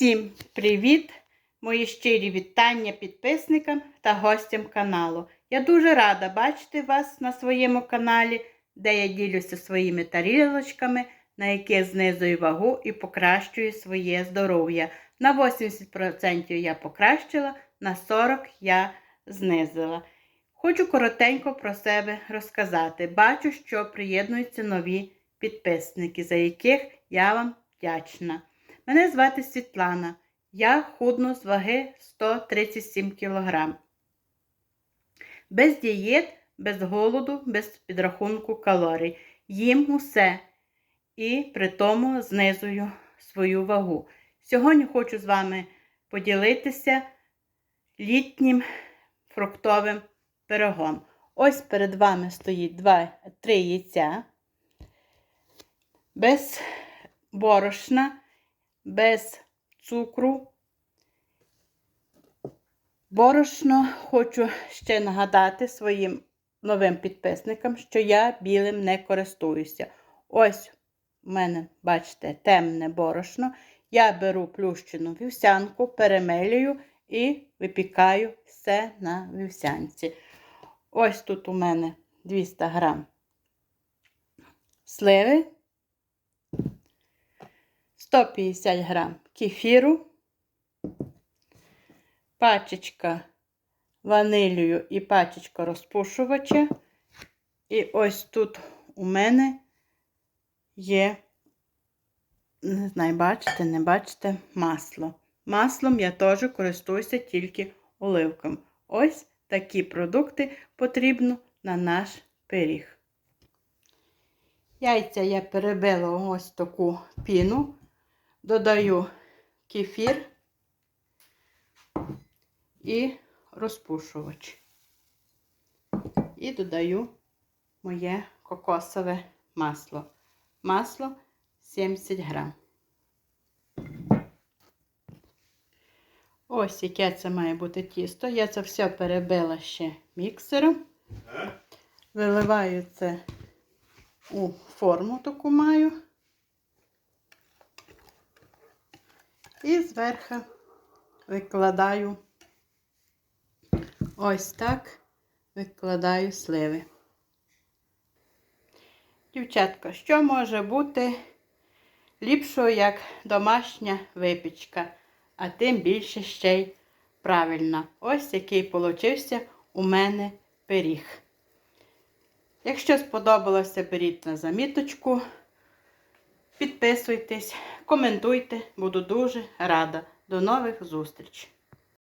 Всім привіт! Мої щирі вітання підписникам та гостям каналу. Я дуже рада бачити вас на своєму каналі, де я ділюся своїми тарілочками, на яких знизую вагу і покращую своє здоров'я. На 80% я покращила, на 40% я знизила. Хочу коротенько про себе розказати. Бачу, що приєднуються нові підписники, за яких я вам вдячна. Мене звати Світлана. Я худну з ваги 137 кг. Без дієт, без голоду, без підрахунку калорій. Їм усе. І при тому знизую свою вагу. Сьогодні хочу з вами поділитися літнім фруктовим пирогом. Ось перед вами стоїть 2, 3 яйця. Без борошна без цукру. Борошно хочу ще нагадати своїм новим підписникам, що я білим не користуюся. Ось у мене, бачите, темне борошно. Я беру плющену вівсянку, перемелюю і випікаю все на вівсянці. Ось тут у мене 200 грам сливи. 150 грам кефіру, пачечка ванилію і пачечка розпушувача. І ось тут у мене є, не знаю, бачите, не бачите, масло. Маслом я теж користуюся тільки оливком. Ось такі продукти потрібно на наш пиріг. Яйця я перебила ось таку піну додаю кефір і розпушувач. І додаю моє кокосове масло. Масло 70 грам. Ось яке це має бути тісто. Я це все перебила ще міксером. Виливаю це у форму таку маю. І зверху викладаю ось так викладаю сливи. Дівчатка, що може бути ліпшою, як домашня випічка, а тим більше ще й правильна. Ось який получився у мене пиріг. Якщо сподобалося, беріть на заміточку. Підписуйтесь, коментуйте, буду дуже рада. До нових зустрічей!